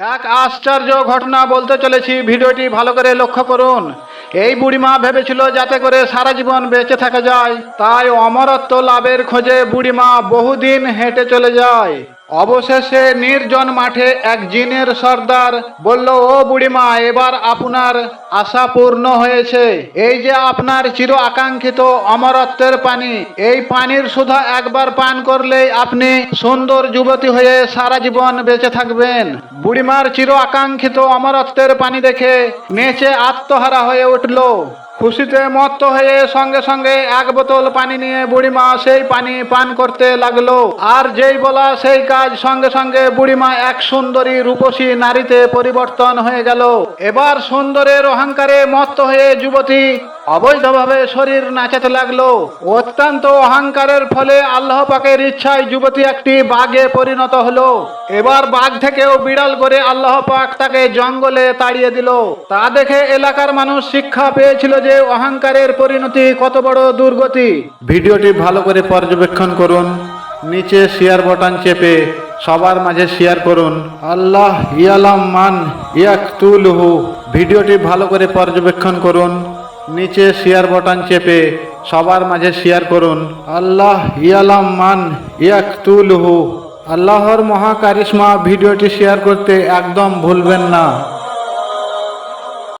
এক আশ্চর্য ঘটনা বলতে চলেছি। ভিডিওটি ভালো করে লক্ষ্য করুন। এই বুড়িমা ভেবেছিল যাতে করে সারা জীবন বেঁচে থাকা যায়। তাই অমরত্ব লাভের খোঁজে বুড়িমা বহুদিন হেঁটে চলে যায়। অবশেষে নির্জন মাঠে এক জিনের সর্দার বলল, ও বুড়িমা, এবার আপনার আশা পূর্ণ হয়েছে। এই যে আপনার চির আকাঙ্ক্ষিত অমরত্বের পানি, এই পানির সুধা একবার পান করলেই আপনি সুন্দর যুবতী হয়ে সারা জীবন বেঁচে থাকবেন। বুড়িমার চির আকাঙ্ক্ষিত অমরত্বের পানি দেখে নেচে আত্মহারা হয়ে উঠল। খুশিতে মত্ত হয়ে সঙ্গে সঙ্গে এক বোতল পানি নিয়ে বুড়িমা সেই পানি পান করতে লাগল। আর যেই বলা সেই কাজ সঙ্গে সঙ্গে বুড়িমা এক সুন্দরী রূপসী নারীতে পরিবর্তন হয়ে গেল। এবার সুন্দরের অহংকারে মত্ত হয়ে যুবতী অবৈধভাবে শরীর নাচাতে লাগল। অত্যন্ত অহংকারের ফলে আল্লাহ পাকের ইচ্ছায় যুবতী একটি বাঘে পরিণত হলো। এবার বাঘ থেকেও বিড়াল করে আল্লাহ পাক তাকে জঙ্গলে তাড়িয়ে দিল। তা দেখে এলাকার মানুষ শিক্ষা পেয়েছিল যে অহংকারের পরিণতি কত বড় দুর্গতি। ভিডিওটি ভালো করে পর্যবেক্ষণ করুন, নিচে শেয়ার বাটন চেপে সবার মাঝে শেয়ার করুন। আল্লাহ ইয়ালাম মান ইয়াকতুলহু। ভিডিওটি ভালো করে পর্যবেক্ষণ করুন। নিচে শেয়ার বটন চেপে সবার মাঝে শেয়ার করুন। আল্লাহ ইয়ালাম মান ইয়াকতুলহু। আল্লাহর মহা কারিশমা ভিডিওটি শেয়ার করতে একদম ভুলবেন না।